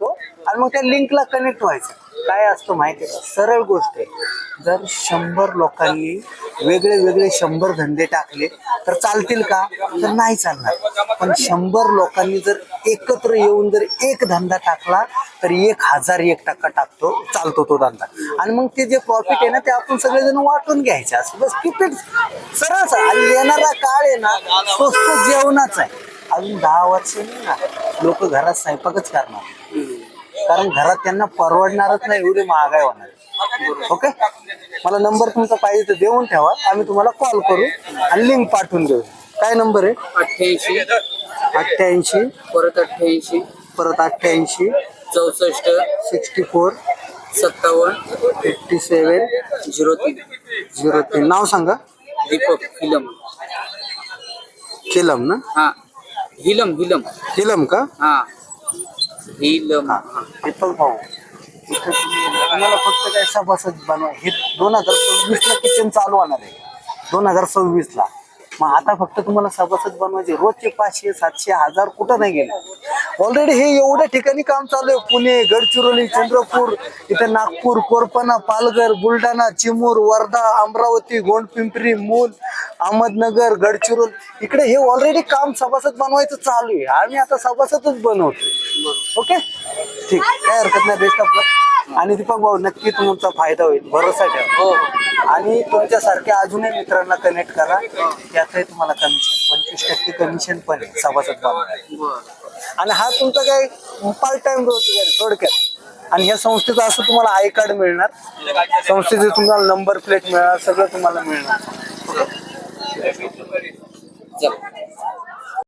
करतो आणि मग त्या लिंकला कनेक्ट व्हायचं. काय असतं माहिती आहे का? सरळ गोष्ट आहे. जर शंभर लोकांनी वेगळे वेगळे शंभर धंदे टाकले तर चालतील का? तर नाही चालणार. पण शंभर लोकांनी जर एकत्र येऊन जर एक धंदा टाकला तर एक हजार एक टक्का टाकतो चालतो तो धंदा. आणि मग ते जे प्रॉफिट आहे ना ते आपण सगळेजण वाटून घ्यायचे. असं बस किती सरळच आणि येणारा काळ आहे ना स्वस्त जेवणाचा आहे. अजून दहा वर्ष लोक घरात स्वयंपाकच करणार कारण घरात त्यांना परवडणारच नाही एवढी महागाई होणार ओके? मला नंबर तुमचा पाहिजे तर देऊन ठेवा. आम्ही तुम्हाला कॉल करू आणि लिंक पाठवून देऊ. काय नंबर आहे? अठ्ठ्याऐंशी. अठ्ठ्याऐंशी. परत अठ्ठ्याऐंशी. परत अठ्ठ्याऐंशी. चौसष्ट. Sixty four. सत्तावन्न. Fifty seven. झिरो तीन. झिरो तीन. नाव सांगा. दीपक हिलम केलम ना? हा. हिलम हिलम केलम का? हा. हिलम हा दीपक भाऊ. इथं तुम्ही- तुम्हाला फक्त काय सभासद बनवा. हे दोन हजार सव्वीस ला किचन चालू होणार आहे. दोन हजार सव्वीस ला. मग आता फक्त तुम्हाला सभासद बनवायचे. रोजचे पाचशे सातशे हजार कुठं नाही गेले. ऑलरेडी हे एवढ्या ठिकाणी काम चालू आहे. पुणे गडचिरोली चंद्रपूर इथं नागपूर कोरपणा पालघर बुलढाणा चिमूर वर्धा अमरावती गोंडपिंपरी मूल अहमदनगर गडचिरोली. इकडे हे ऑलरेडी काम सभासद बनवायचं चालू आहे. आम्ही आता सभासदच बनवतो ओके ठीक. काय हरकत नाही बेस्ट ऑफ आणि दीपक भाऊ नक्की तुमचा फायदा होईल. भरोसा ठेवा. हो. आणि तुमच्यासारख्या अजूनही मित्रांना कनेक्ट करा. त्यातही तुम्हाला कमिशन पंचवीस टक्के कमिशन पण आहे सभासद बनवायला. आणि हा तुमचा काय पार्ट टाइम रोजगार थोडक्यात. आणि ह्या संस्थेचं असं तुम्हाला आय कार्ड मिळणार. संस्थेचे तुम्हाला नंबर प्लेट मिळणार सगळं तुम्हाला मिळणार.